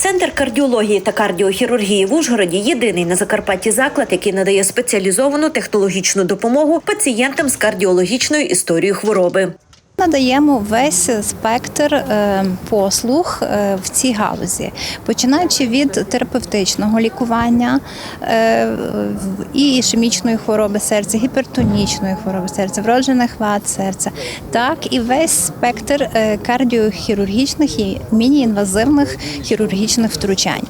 Центр кардіології та кардіохірургії в Ужгороді єдиний на Закарпатті заклад, який надає спеціалізовану технологічну допомогу пацієнтам з кардіологічною історією хвороби. Надаємо весь спектр е, послуг е, в цій галузі, починаючи від терапевтичного лікування е, і ішемічної хвороби серця, гіпертонічної хвороби серця, вроджених вад серця, так і весь спектр кардіохірургічних і міні-інвазивних хірургічних втручань.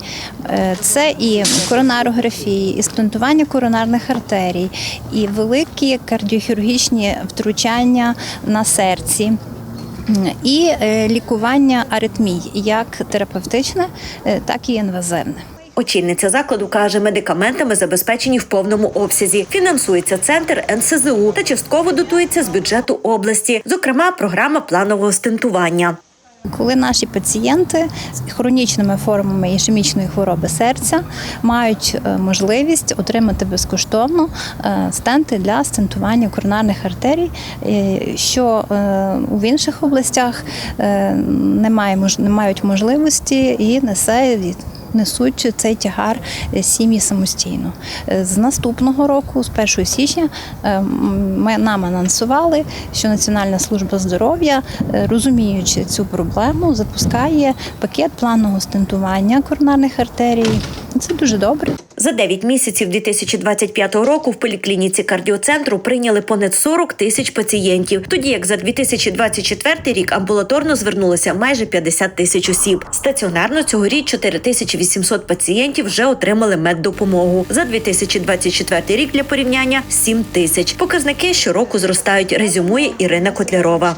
Це і коронарографії, і стентування коронарних артерій, і великі кардіохірургічні втручання на серці. М, І е, лікування аритмій, як терапевтичне, е, так і інвазивне. Очільниця закладу каже, медикаментами забезпечені в повному обсязі. Фінансується центр НСЗУ та частково дотується з бюджету області, зокрема програма планового стентування. Коли наші пацієнти з хронічними формами ішемічної хвороби серця мають е, можливість отримати безкоштовно е, стенти для стентування коронарних артерій, е, що в інших областях не мають можливості і несе Несуть цей тягар е, сім'ї самостійно. Е, З наступного року, з 1 січня, е, ми нам анонсували, що Національна служба здоров'я, розуміючи цю проблему, запускає пакет планового стентування коронарних артерій. Це дуже добре. За 9 місяців 2025 року в поліклініці кардіоцентру прийняли понад 40 тисяч пацієнтів, тоді як за 2024 рік амбулаторно звернулося майже 50 тисяч осіб. Стаціонарно цьогоріч 4800 пацієнтів вже отримали меддопомогу. За 2024 рік для порівняння 7 тисяч. Показники щороку зростають. Резюмує Ірина Котлярова.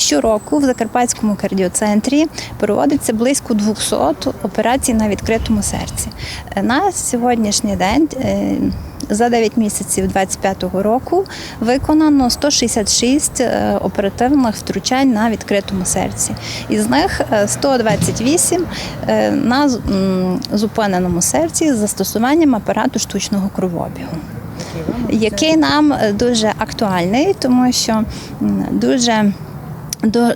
Щороку в Закарпатському кардіоцентрі проводиться близько 200 операцій на відкритому серці. Е, На сьогоднішній день. е, За 9 місяців 2025 року виконано 166 е, оперативних втручань на відкритому серці. Із них е, 128 е, на зупиненому серці з застосуванням апарату штучного кровообігу який нам дуже актуальний, тому що дуже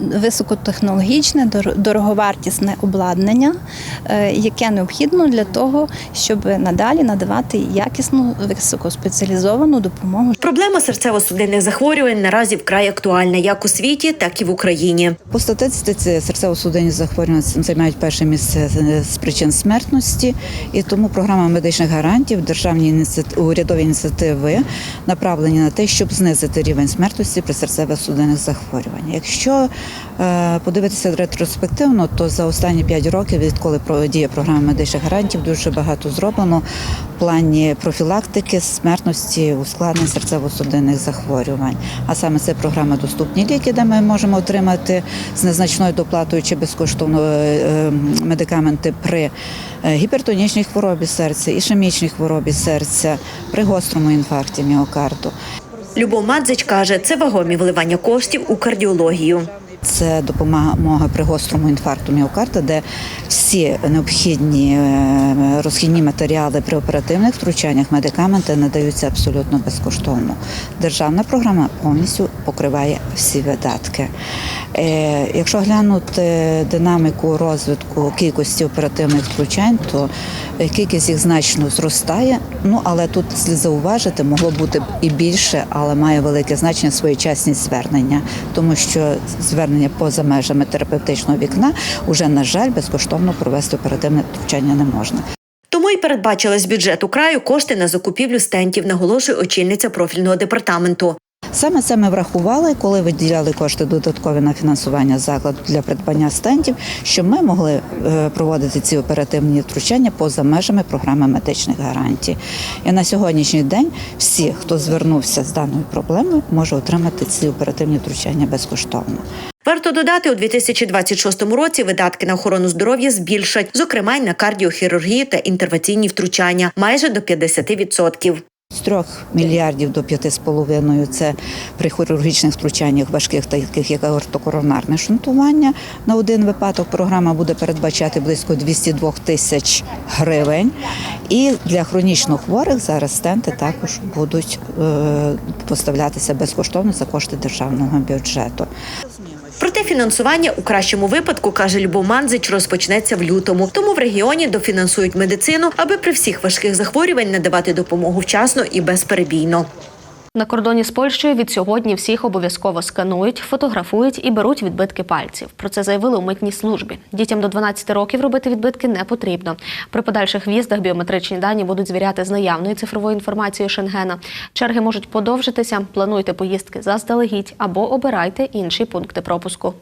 високотехнологічне, дороговартісне обладнання, е, яке необхідно для того, щоб надалі надавати якісну високоспеціалізовану допомогу Проблема серцево-судинних захворювань наразі вкрай актуальна як у світі, так і в Україні. По статистиці серцево-судинні захворювання займають перше місце з причин смертності, і тому програма медичних гарантів, державні урядові ініціативи направлені на те, щоб знизити рівень смертності при серцево-судинних захворюваннях. Якщо е, подивитися ретроспективно, то за останні 5 років, відколи діє програма медичних гарантів, дуже багато зроблено в плані профілактики смертності ускладнень серцево-судинних захворювань. А саме це програма Доступні ліки, де ми можемо отримати з незначною доплатою чи безкоштовно е, е, медикаменти при е, гіпертонічній хворобі серця, ішемічній хворобі серця, при гострому інфаркті міокарду. Любов Мадзич каже, це вагомі вливання коштів у кардіологію. Це допомога при гострому інфаркту міокарда, де всі необхідні е, розхідні матеріали при оперативних втручаннях, медикаменти надаються абсолютно безкоштовно. Державна програма повністю покриває всі видатки. Е, Якщо глянути динаміку розвитку кількості оперативних втручань, то е, кількість їх значно зростає. Ну але тут слід зауважити, могло бути і більше, але має велике значення своєчасність звернення, тому що звернення поза межами терапевтичного вікна уже на жаль безкоштовно провести оперативне втручання не можна. Тому й передбачили з бюджету краю кошти на закупівлю стентів, наголошує очільниця профільного департаменту. Саме це ми врахували, коли виділяли кошти додаткові на фінансування закладу для придбання стендів, щоб ми могли е, проводити ці оперативні втручання поза межами програми медичних гарантій. І на сьогоднішній день всі, хто звернувся з даною проблемою, може отримати ці оперативні втручання безкоштовно. Варто додати, у 2026 році видатки на охорону здоров'я збільшать, зокрема й на кардіохірургію та інтервенційні втручання майже до 50%. З 3 мільярдів до 5,5 – це при хірургічних втручаннях важких, таких як аортокоронарне шунтування. На один випадок програма буде передбачати близько 202 тисяч гривень. І для хронічно хворих зараз стенти також будуть е, поставлятися безкоштовно за кошти державного бюджету. Проте фінансування у кращому випадку каже Любов Манзич, розпочнеться в лютому. Тому в регіоні дофінансують медицину, аби при всіх важких захворювань надавати допомогу вчасно і безперебійно. На кордоні з Польщею від сьогодні всіх обов'язково сканують, фотографують і беруть відбитки пальців. Про це заявили у митній службі. Дітям до 12 років робити відбитки не потрібно. При подальших в'їздах біометричні дані будуть звіряти з наявною цифровою інформацією Шенгена. Черги можуть подовжитися. Плануйте поїздки заздалегідь або обирайте інші пункти пропуску.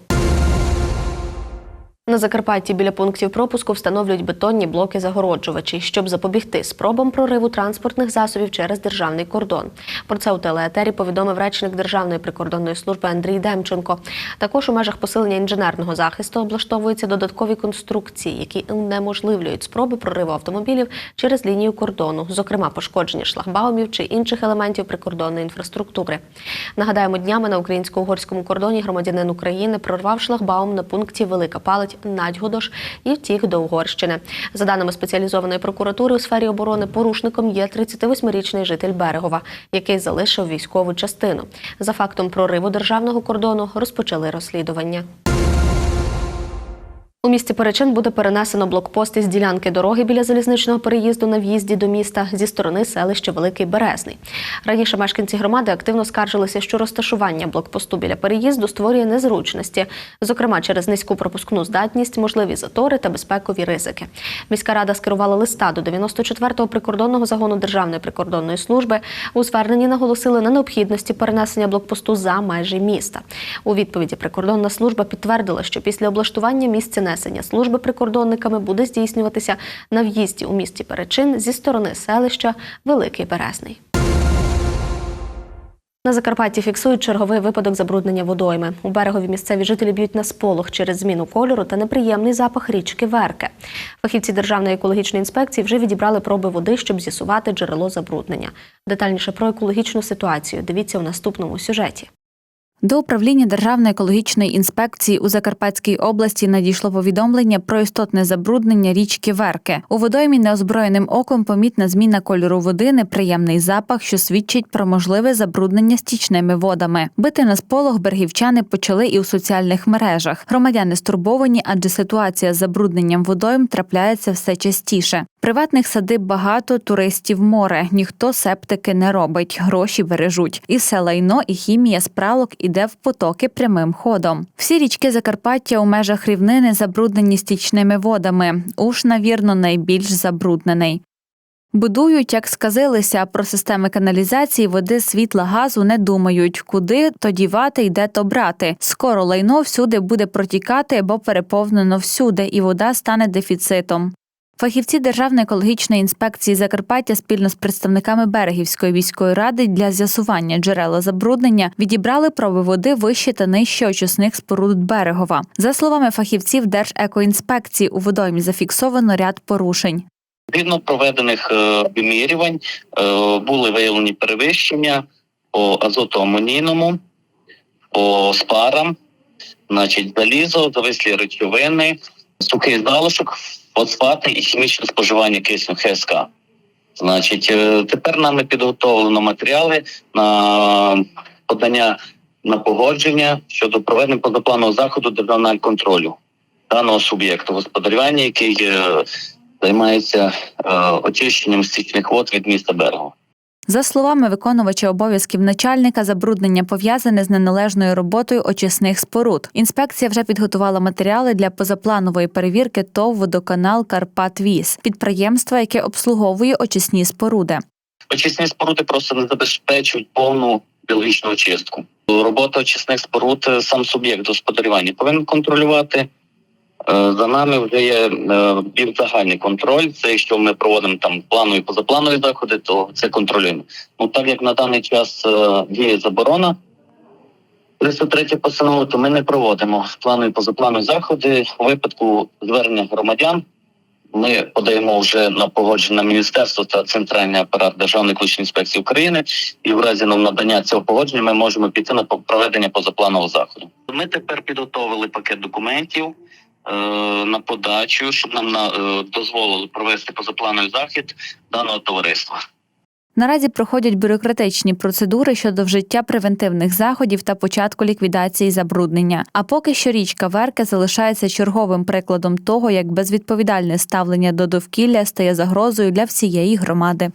На Закарпатті біля пунктів пропуску встановлюють бетонні блоки загороджувачі, щоб запобігти спробам прориву транспортних засобів через державний кордон. Про це у телеетері повідомив речник Державної прикордонної служби Андрій Демченко. Також у межах посилення інженерного захисту облаштовуються додаткові конструкції, які унеможливлюють спроби прориву автомобілів через лінію кордону, зокрема пошкодження шлагбаумів чи інших елементів прикордонної інфраструктури. Нагадаємо, днями на українсько-угорському кордоні громадянин України прорвав шлагбаум на пункті Велика Палить Надьгодош і втік до Угорщини. За даними спеціалізованої прокуратури у сфері оборони, порушником є 38-річний житель Берегова, який залишив військову частину. За фактом прориву державного кордону розпочали розслідування. У місті Перечин буде перенесено блокпост із ділянки дороги біля залізничного переїзду на в'їзді до міста зі сторони селища Великий Березний. Раніше мешканці громади активно скаржилися, що розташування блокпосту біля переїзду створює незручності, зокрема через низьку пропускну здатність, можливі затори та безпекові ризики. Міська рада скерувала листа до 94-го прикордонного загону Державної прикордонної служби. У зверненні наголосили на необхідності перенесення блокпосту за межі міста. У відповіді прикордонна служба підтвердила, що після облаштування місця несення служби прикордонниками буде здійснюватися на в'їзді у місті Перечин зі сторони селища Великий Березний. На Закарпатті фіксують черговий випадок забруднення водойми. У берегові місцеві жителі б'ють на сполох через зміну кольору та неприємний запах річки Верке. Фахівці Державної екологічної інспекції вже відібрали проби води, щоб з'ясувати джерело забруднення. Детальніше про екологічну ситуацію дивіться у наступному сюжеті. До управління Державної екологічної інспекції у Закарпатській області надійшло повідомлення про істотне забруднення річки Верки. У водоймі неозброєним оком помітна зміна кольору води, неприємний запах, що свідчить про можливе забруднення стічними водами. Бити на сполох берегівчани почали і у соціальних мережах. Громадяни стурбовані, адже ситуація з забрудненням водойм трапляється все частіше. Приватних садиб багато, туристів море. Ніхто септики не робить, гроші бережуть. І все лайно, і хімія з пралок іде в потоки прямим ходом. Всі річки Закарпаття у межах рівнини забруднені стічними водами. Уж, навірно, найбільш забруднений. Будують, як сказилися, про системи каналізації, води, світла, газу не думають, куди то дівати і де то брати. Скоро лайно всюди буде протікати, бо переповнено всюди, і вода стане дефіцитом. Фахівці Державної екологічної інспекції Закарпаття спільно з представниками Берегівської військової ради для з'ясування джерела забруднення відібрали проби води вище та нижче очисних споруд берегова. За словами фахівців Держекоінспекції, у водоймі зафіксовано ряд порушень. Згідно проведених е, вимірювань е, були виявлені перевищення по азотоамонійному, по спарам, значить, залізо, завислі речовини, сухий залишок, фосфати і хімічне споживання кисню ХСК. Значить, е, тепер нами підготовлено матеріали на подання на погодження щодо проведення позапланового заходу державного контролю даного суб'єкту господарювання, який е, займається е, очищенням стічних вод від міста Берегу. За словами виконувача обов'язків начальника, забруднення пов'язане з неналежною роботою очисних споруд. Інспекція вже підготувала матеріали для позапланової перевірки ТОВ «Водоканал Карпатвіз» підприємства, яке обслуговує очисні споруди. Очисні споруди просто не забезпечують повну біологічну очистку. Робота очисних споруд е, сам суб'єкт господарювання повинен контролювати. Е, За нами вже є е, більш загальний контроль. Це якщо ми проводимо там планові позапланові заходи, то це контролюємо. Ну так як на даний час е, діє заборона 303 постанова, то ми не проводимо планові позапланові заходи. У випадку звернення громадян ми подаємо вже на погодження міністерство та центральний апарат Державної екологічної інспекції України, і в разі нам надання цього погодження ми можемо піти на проведення позапланового заходу. Ми тепер підготовили пакет документів е, на подачу, щоб нам на, е, дозволили провести позаплановий захід даного товариства. Наразі проходять бюрократичні процедури щодо вжиття превентивних заходів та початку ліквідації забруднення. А поки що річка Верке залишається черговим прикладом того, як безвідповідальне ставлення до довкілля стає загрозою для всієї громади.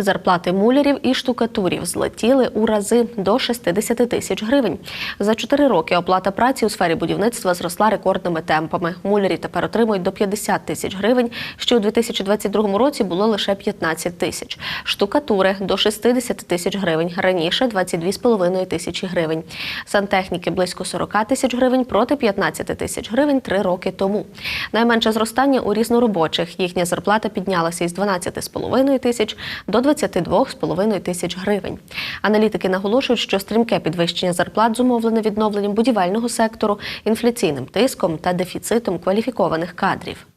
Зарплати мулярів і штукатурів злетіли у рази до 60 тисяч гривень. За чотири роки оплата праці у сфері будівництва зросла рекордними темпами. Мулярі тепер отримують до 50 тисяч гривень, що у 2022 році було лише 15 тисяч. Штукатури до 60 тисяч гривень. Раніше 22,5 тисячі гривень. Сантехніки близько 40 тисяч гривень проти 15 тисяч гривень три роки тому. Найменше зростання у різноробочих. Їхня зарплата піднялася із 12,5 тисяч до 22,5 тисяч гривень. Аналітики наголошують, що стрімке підвищення зарплат зумовлене відновленням будівельного сектору, інфляційним тиском та дефіцитом кваліфікованих кадрів.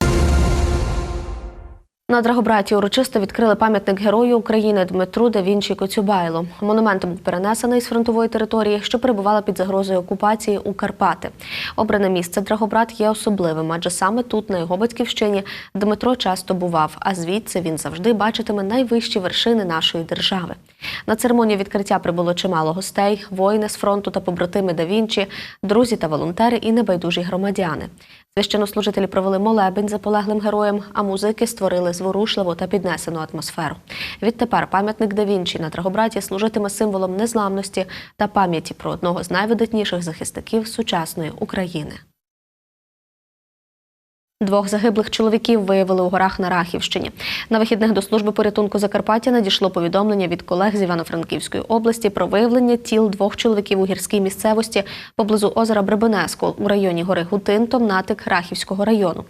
На Драгобраті урочисто відкрили пам'ятник Герою України Дмитру да Вінчі Коцюбайло. Монумент був перенесений з фронтової території, що перебувала під загрозою окупації у Карпати. Обране місце Драгобрат є особливим, адже саме тут, на його батьківщині, Дмитро часто бував, а звідси він завжди бачитиме найвищі вершини нашої держави. На церемонію відкриття прибуло чимало гостей, воїни з фронту та побратими да Вінчі, друзі та волонтери і небайдужі громадяни. Священнослужителі провели молебень за полеглим героєм, а музики створили зворушливу та піднесену атмосферу. Відтепер пам'ятник да Вінчі на Драгобраті служитиме символом незламності та пам'яті про одного з найвидатніших захисників сучасної України. Двох загиблих чоловіків виявили у горах на Рахівщині. На вихідних до служби порятунку Закарпаття надійшло повідомлення від колег з Івано-Франківської області про виявлення тіл двох чоловіків у гірській місцевості поблизу озера Бребенеско у районі гори Гутин, Томнатик Рахівського району.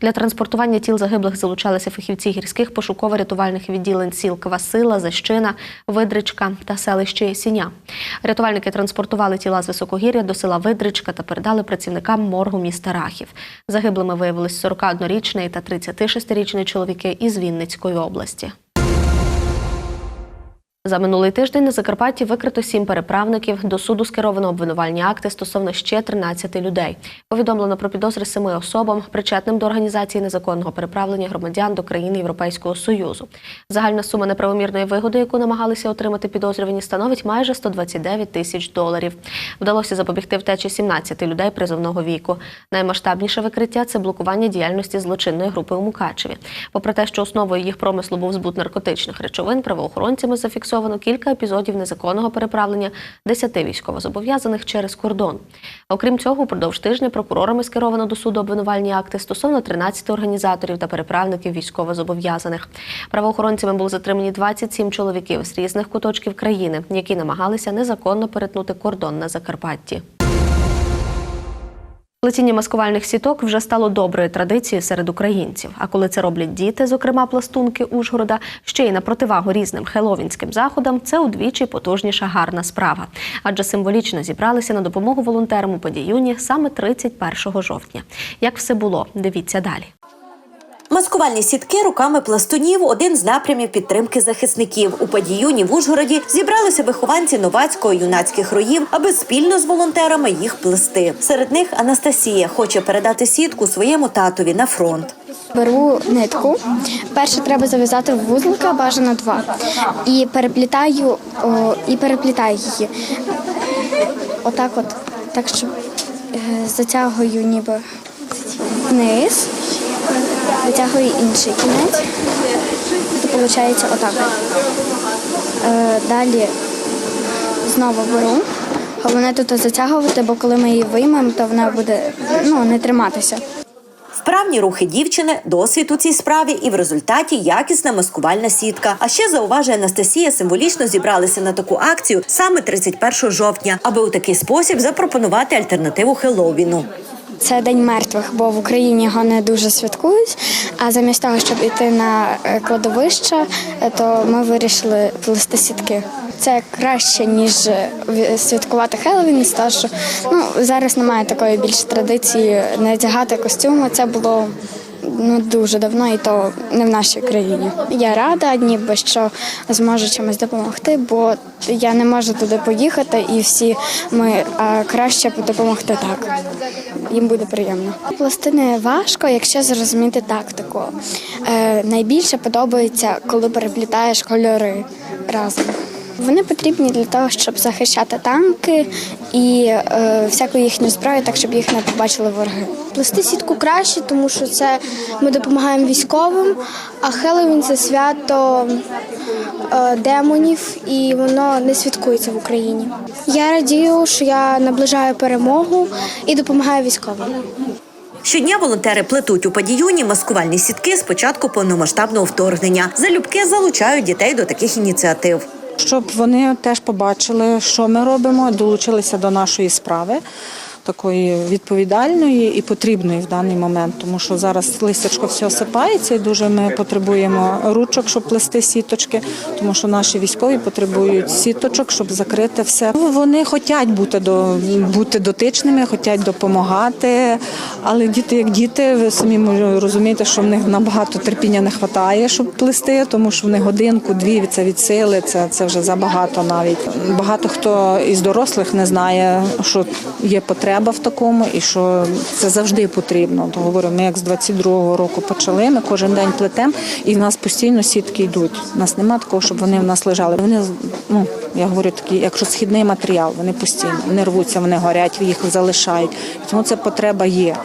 Для транспортування тіл загиблих залучалися фахівці гірських пошуково-рятувальних відділень сіл Квасила, Защина, Видричка та селище Сіня. Рятувальники транспортували тіла з високогір'я до села Видричка та передали працівникам моргу міста Рахів. Загиблими виявились 41-річний та 36-річний чоловіки із Вінницької області. За минулий тиждень на Закарпатті викрито сім переправників. До суду скеровано обвинувальні акти стосовно ще 13 людей. Повідомлено про підозри семи особам, причетним до організації незаконного переправлення громадян до країн Європейського Союзу. Загальна сума неправомірної вигоди, яку намагалися отримати підозрювані, становить майже 129 тисяч доларів. Вдалося запобігти втечі 17 людей призовного віку. Наймасштабніше викриття це блокування діяльності злочинної групи у Мукачеві. Попри те, що основою їх промислу був збут наркотичних речовин, правоохоронцями зафіксовано кілька епізодів незаконного переправлення 10 військовозобов'язаних через кордон. Окрім цього, упродовж тижня прокурорами скеровано до суду обвинувальні акти стосовно 13 організаторів та переправників військовозобов'язаних. Правоохоронцями були затримані 27 чоловіків з різних куточків країни, які намагалися незаконно перетнути кордон на Закарпатті. Плетіння маскувальних сіток вже стало доброю традицією серед українців. А коли це роблять діти, зокрема пластунки Ужгорода, ще й на противагу різним хеловінським заходам, це удвічі потужніша гарна справа. Адже символічно зібралися на допомогу волонтерам у Подіюні саме 31 жовтня. Як все було, дивіться далі. Маскувальні сітки руками пластунів один з напрямів підтримки захисників. У Падіюні в Ужгороді зібралися вихованці новацького юнацьких роїв, аби спільно з волонтерами їх плести. Серед них Анастасія хоче передати сітку своєму татові на фронт. Беру нитку. Перше треба зав'язати в вузлика, бажано два. І переплітаю, о, і переплітаю її. Отак от. Так що е, затягую ніби вниз, витягую інший кінець. То виходить отак. Е, далі знову беру. Головне тут затягувати, бо коли ми її виймемо, то вона буде ну, не триматися. Вправні рухи дівчини, досвід у цій справі і в результаті якісна маскувальна сітка. А ще зауважує Анастасія, символічно зібралися на таку акцію саме 31 жовтня, аби у такий спосіб запропонувати альтернативу Хеллоуіну. Це День мертвих, бо в Україні його не дуже святкують. А замість того, щоб йти на е, кладовище, е, то ми вирішили плести сітки. Це краще, ніж е, святкувати Хеллоуін, тому що ну, зараз немає такої більш традиції надягати костюми. Це було ну дуже давно, і то не в нашій країні. Я рада, ніби що зможу чимось допомогти, бо я не можу туди поїхати, і всі ми а краще допомогти так. Їм буде приємно. Пластини важко, якщо зрозуміти тактику. Е, найбільше подобається, коли переплітаєш кольори разом. Вони потрібні для того, щоб захищати танки і е, всяку їхню зброю, так щоб їх не побачили вороги. Плести сітку краще, тому що це ми допомагаємо військовим, а Хеллоуін – це свято е, демонів, і воно не святкується в Україні. Я радію, що я наближаю перемогу і допомагаю військовим. Щодня волонтери плетуть у падіюні маскувальні сітки з початку повномасштабного вторгнення. Залюбки залучають дітей до таких ініціатив. Щоб вони теж побачили, що ми робимо, долучилися до нашої справи. Такої відповідальної і потрібної в даний момент, тому що зараз листячко все осипається, і дуже ми потребуємо ручок, щоб плести сіточки, тому що наші військові потребують сіточок, щоб закрити все. Ну, Вони хочуть бути до бути дотичними, хочуть допомагати. Але діти, як діти, ви самі розумієте, що в них набагато терпіння не вистачає, щоб плести, тому що в них годинку-дві це від сили, це, це вже забагато навіть. Багато хто із дорослих не знає, що є потреба в такому і що це завжди потрібно. То говорю, ми як з 22-го року почали, ми кожен день плетемо, і в нас постійно сітки йдуть. У нас немає такого, щоб вони в нас лежали. Вони ну я говорю, такі, якщо східний матеріал, вони постійно вони рвуться, вони горять, їх залишають. Тому це потреба є.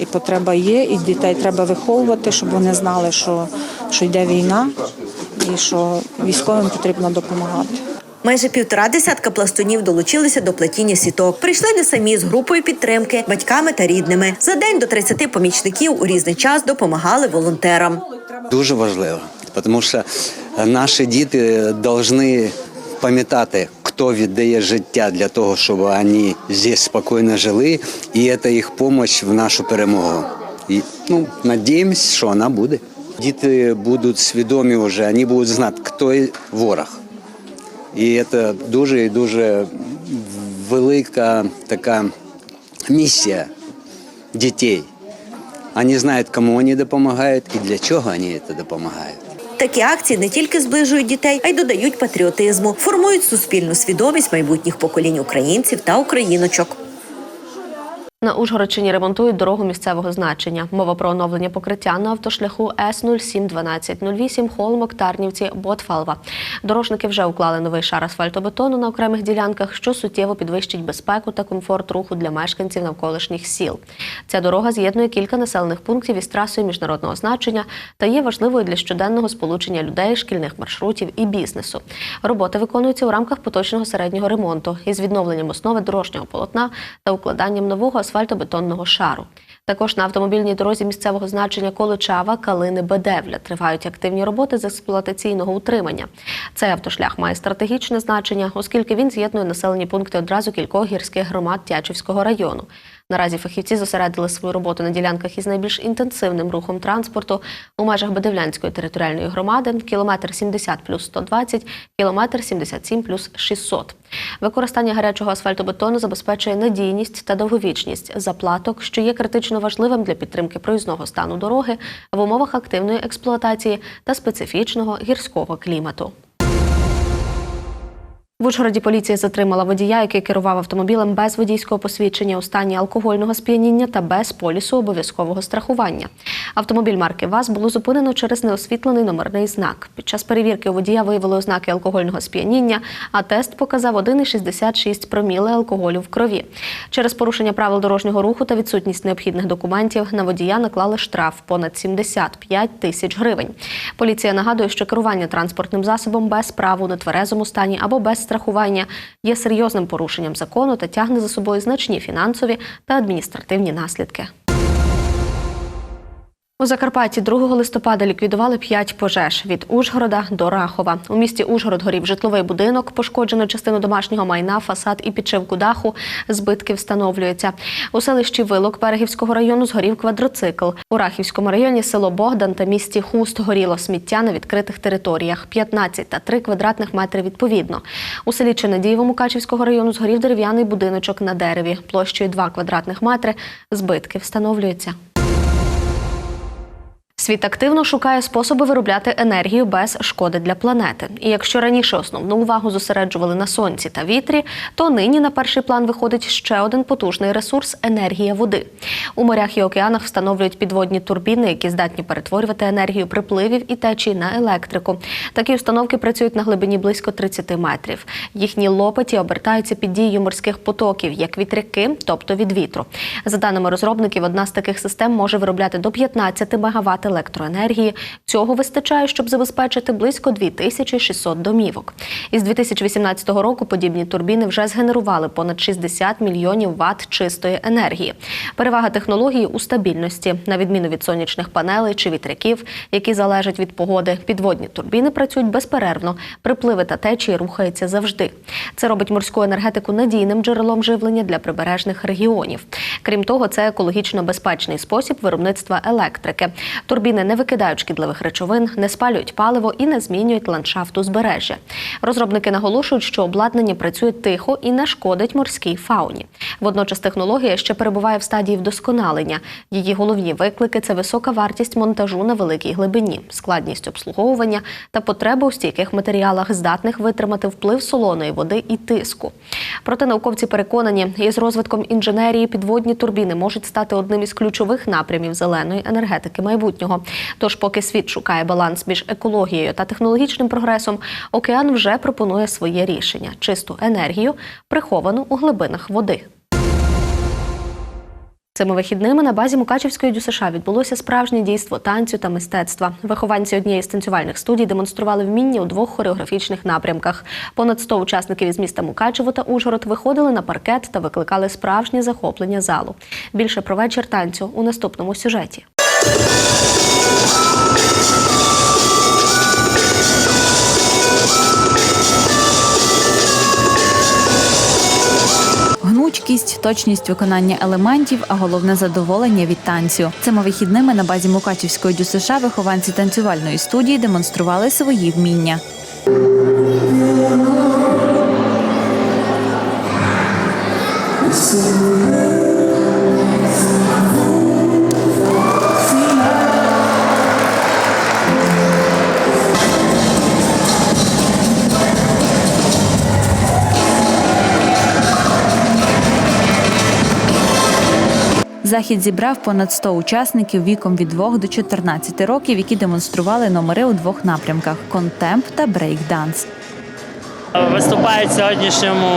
І потреба є, і дітей треба виховувати, щоб вони знали, що, що йде війна і що військовим потрібно допомагати. Майже півтора десятка пластунів долучилися до плетіння сіток. Прийшли не самі з групою підтримки, батьками та рідними. За день до 30 помічників у різний час допомагали волонтерам. Дуже важливо, тому що наші діти повинні пам'ятати, хто віддає життя для того, щоб вони здесь спокійно жили, і це їх допомога в нашу перемогу. І ну, надіємось, що вона буде. Діти будуть свідомі вже, вони будуть знати, хто ворог. І це дуже і дуже велика така місія дітей. Вони знають, кому вони допомагають і для чого вони це допомагають. Такі акції не тільки зближують дітей, а й додають патріотизму, формують суспільну свідомість майбутніх поколінь українців та україночок. На Ужгородщині ремонтують дорогу місцевого значення. Мова про оновлення покриття на автошляху С 071208 Холмок, Тарнівці, Ботфалва. Дорожники вже уклали новий шар асфальтобетону на окремих ділянках, що суттєво підвищить безпеку та комфорт руху для мешканців навколишніх сіл. Ця дорога з'єднує кілька населених пунктів із трасою міжнародного значення та є важливою для щоденного сполучення людей, шкільних маршрутів і бізнесу. Роботи виконуються у рамках поточного середнього ремонту із відновленням основи дорожнього полотна та укладанням нового асфальтобетонного шару. Також на автомобільній дорозі місцевого значення Количава, Калини, Бедевля тривають активні роботи з експлуатаційного утримання. Цей автошлях має стратегічне значення, оскільки він з'єднує населені пункти одразу кількох гірських громад Тячівського району. Наразі фахівці зосередили свою роботу на ділянках із найбільш інтенсивним рухом транспорту у межах Бедевлянської територіальної громади кілометр 70 плюс 120, кілометр 77 плюс 600. Використання гарячого асфальтобетону забезпечує надійність та довговічність заплаток, що є критично важливим для підтримки проїзного стану дороги в умовах активної експлуатації та специфічного гірського клімату. В Ужгороді поліція затримала водія, який керував автомобілем без водійського посвідчення у стані алкогольного сп'яніння та без полісу обов'язкового страхування. Автомобіль марки ВАЗ було зупинено через неосвітлений номерний знак. Під час перевірки у водія виявили ознаки алкогольного сп'яніння, а тест показав 1,66 проміли алкоголю в крові. Через порушення правил дорожнього руху та відсутність необхідних документів на водія наклали штраф понад 75 тисяч гривень. Поліція нагадує, що керування транспортним засобом без прав у нетверезому стані або без страхування є серйозним порушенням закону та тягне за собою значні фінансові та адміністративні наслідки. У Закарпатті 2 листопада ліквідували 5 пожеж від Ужгорода до Рахова. У місті Ужгород горів житловий будинок, пошкоджено частину домашнього майна, фасад і підшивку даху. Збитки встановлюються. У селищі Вилок Берегівського району згорів квадроцикл. У Рахівському районі село Богдан та місті Хуст горіло сміття на відкритих територіях 15 та 3 квадратних метри відповідно. У селі Чинадієво Мукачівського району згорів дерев'яний будиночок на дереві площею 2 квадратних метри. Збитки встановлюються. Світ активно шукає способи виробляти енергію без шкоди для планети. І якщо раніше основну увагу зосереджували на сонці та вітрі, то нині на перший план виходить ще один потужний ресурс енергія води. У морях і океанах встановлюють підводні турбіни, які здатні перетворювати енергію припливів і течії на електрику. Такі установки працюють на глибині близько 30 метрів. Їхні лопаті обертаються під дією морських потоків, як вітряки, тобто від вітру. За даними розробників, одна з таких систем може виробляти до 15 МВт електроенергії. Цього вистачає, щоб забезпечити близько 2600 домівок. Із 2018 року подібні турбіни вже згенерували понад 60 мільйонів ватт чистої енергії. Перевага технології у стабільності, на відміну від сонячних панелей чи вітряків, які залежать від погоди. Підводні турбіни працюють безперервно, припливи та течії рухаються завжди. Це робить морську енергетику надійним джерелом живлення для прибережних регіонів. Крім того, це екологічно безпечний спосіб виробництва електрики. Турбіни не викидають шкідливих речовин, не спалюють паливо і не змінюють ландшафт узбережжя. Розробники наголошують, що обладнання працює тихо і не шкодить морській фауні. Водночас технологія ще перебуває в стадії вдосконалення. Її головні виклики це висока вартість монтажу на великій глибині, складність обслуговування та потреба у стійких матеріалах, здатних витримати вплив солоної води і тиску. Проте науковці переконані, із розвитком інженерії підводні турбіни можуть стати одним із ключових напрямів зеленої енергетики майбутнього. Тож, поки світ шукає баланс між екологією та технологічним прогресом, океан вже пропонує своє рішення чисту енергію, приховану у глибинах води. Цими вихідними на базі Мукачівської ДЮСШ відбулося справжнє дійство танцю та мистецтва. Вихованці однієї з танцювальних студій демонстрували вміння у двох хореографічних напрямках. Понад 100 учасників із міста Мукачево та Ужгород виходили на паркет та викликали справжнє захоплення залу. Більше про вечір танцю у наступному сюжеті. Гнучкість, точність виконання елементів, а головне задоволення від танцю. Цими вихідними на базі Мукачівської ДЮСШ вихованці танцювальної студії демонстрували свої вміння. Захід зібрав понад 100 учасників віком від 2 до 14 років, які демонстрували номери у двох напрямках контемп та брейк-данс. Виступають в сьогоднішньому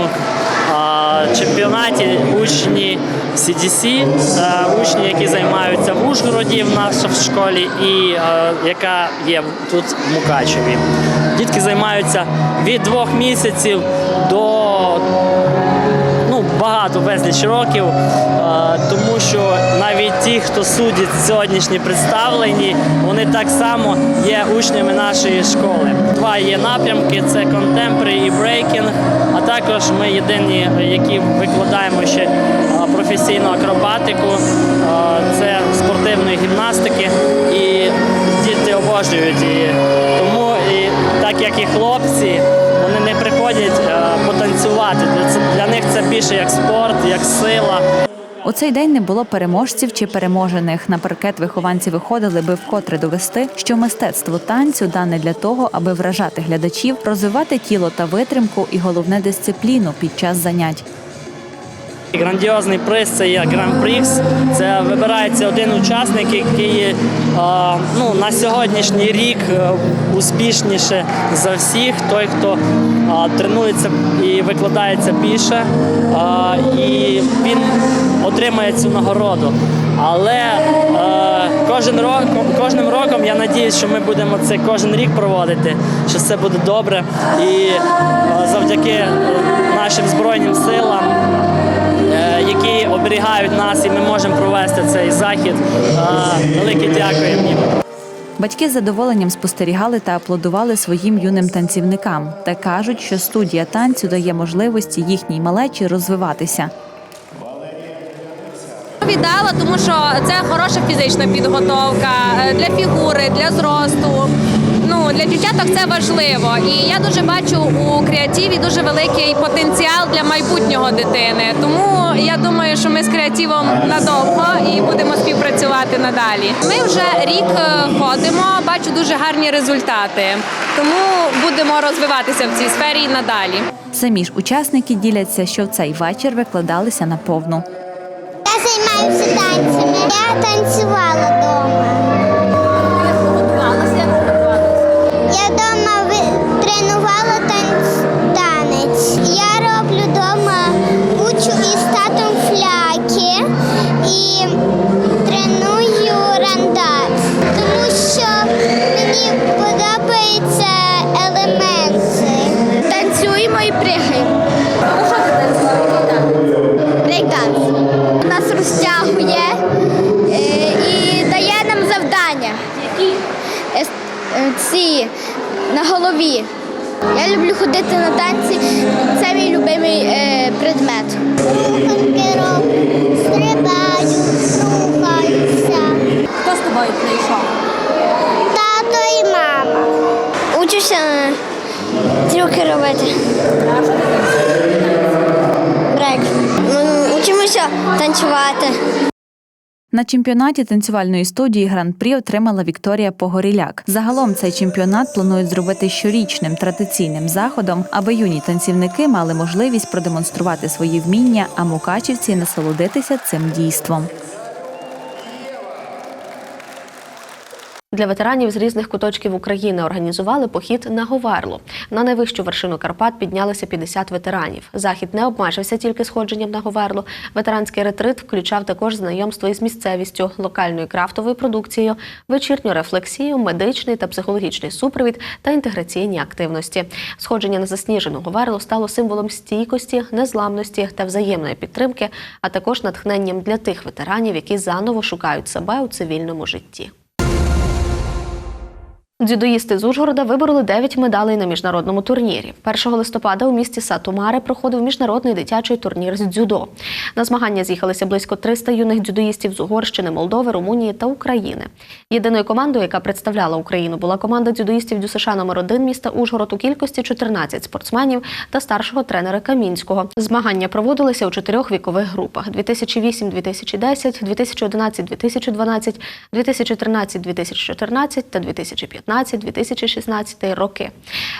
чемпіонаті учні CDC, а, учні, які займаються в Ужгороді в нашій школі, і а, яка є тут в Мукачеві. Дітки займаються від двох місяців до багато безліч років, тому що навіть ті, хто судять сьогоднішні представлені, вони так само є учнями нашої школи. Два є напрямки: це контемпори і брейкінг. А також ми єдині, які викладаємо ще професійну акробатику, це спортивної гімнастики, і діти обожнюють її. Тому і так як і хлопці, вони не приходять це- для них це більше як спорт, як сила. У цей день не було переможців чи переможених. На паркет вихованці виходили, би вкотре довести, що мистецтво танцю дане для того, аби вражати глядачів, розвивати тіло та витримку і головне дисципліну під час занять. Грандіозний приз це є Гран-Прікс. Це вибирається один учасник, який е, ну, на сьогоднішній рік е, успішніше за всіх. Той, хто е, тренується і викладається більше, і він отримає цю нагороду. Але кожен рок, кожним роком я надіюсь, що ми будемо це кожен рік проводити, що все буде добре. І завдяки нашим збройним силам які оберігають нас, і ми можемо провести цей захід. Е, Велике дякуємо їм. Батьки з задоволенням спостерігали та аплодували своїм юним танцівникам та кажуть, що студія танцю дає можливості їхній малечі розвиватися. Віддала, тому що це хороша фізична підготовка е, для фігури, для зросту. Ну для дівчаток це важливо. І я дуже бачу у креативі дуже великий потенціал для майбутнього дитини. Тому я думаю, що ми з креативом надовго і будемо співпрацювати надалі. Ми вже рік е, ходимо, бачу дуже гарні результати. Тому будемо розвиватися в цій сфері і надалі. Самі ж учасники діляться, що в цей вечір викладалися на повну. Я займаюся танцями. Я танцювала вдома. Треную рандат, тому що мені подобаються елементи. Танцюємо і пригаємо. Брейкданс. Нас розтягує е, і дає нам завдання. Які? Ці на голові. Я люблю ходити на танці. Це мій любимий е, предмет. Учуся трюки робити. Брейк. Учимося танцювати. На чемпіонаті танцювальної студії Гран-прі отримала Вікторія Погоріляк. Загалом цей чемпіонат планують зробити щорічним традиційним заходом, аби юні танцівники мали можливість продемонструвати свої вміння, а мукачівці насолодитися цим дійством. Для ветеранів з різних куточків України організували похід на Говерло. На найвищу вершину Карпат піднялися 50 ветеранів. Захід не обмежився тільки сходженням на Говерло. Ветеранський ретрит включав також знайомство із місцевістю, локальною крафтовою продукцією, вечірню рефлексію, медичний та психологічний супровід та інтеграційні активності. Сходження на засніжену Говерло стало символом стійкості, незламності та взаємної підтримки, а також натхненням для тих ветеранів, які заново шукають себе у цивільному житті. Дзюдоїсти з Ужгорода вибороли 9 медалей на міжнародному турнірі. 1 листопада у місті Сатумаре проходив міжнародний дитячий турнір з дзюдо. На змагання з'їхалися близько 300 юних дзюдоїстів з Угорщини, Молдови, Румунії та України. Єдиною командою, яка представляла Україну, була команда дзюдоїстів ДЮСШ номер 1 міста Ужгород у кількості 14 спортсменів та старшого тренера Камінського. Змагання проводилися у чотирьох вікових групах: 2008-2010, 2011-2012, 2013-2014 та 2015 2015-2016 роки.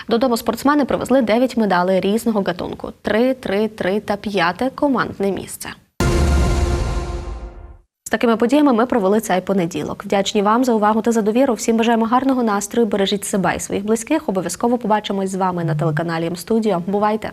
Додому спортсмени привезли 9 медалей різного гатунку: 3, 3, 3 та 5 командне місце. З такими подіями ми провели цей понеділок. Вдячні вам за увагу та за довіру. Всім бажаємо гарного настрою. Бережіть себе і своїх близьких. Обов'язково побачимось з вами на телеканалі М-студіо. Бувайте!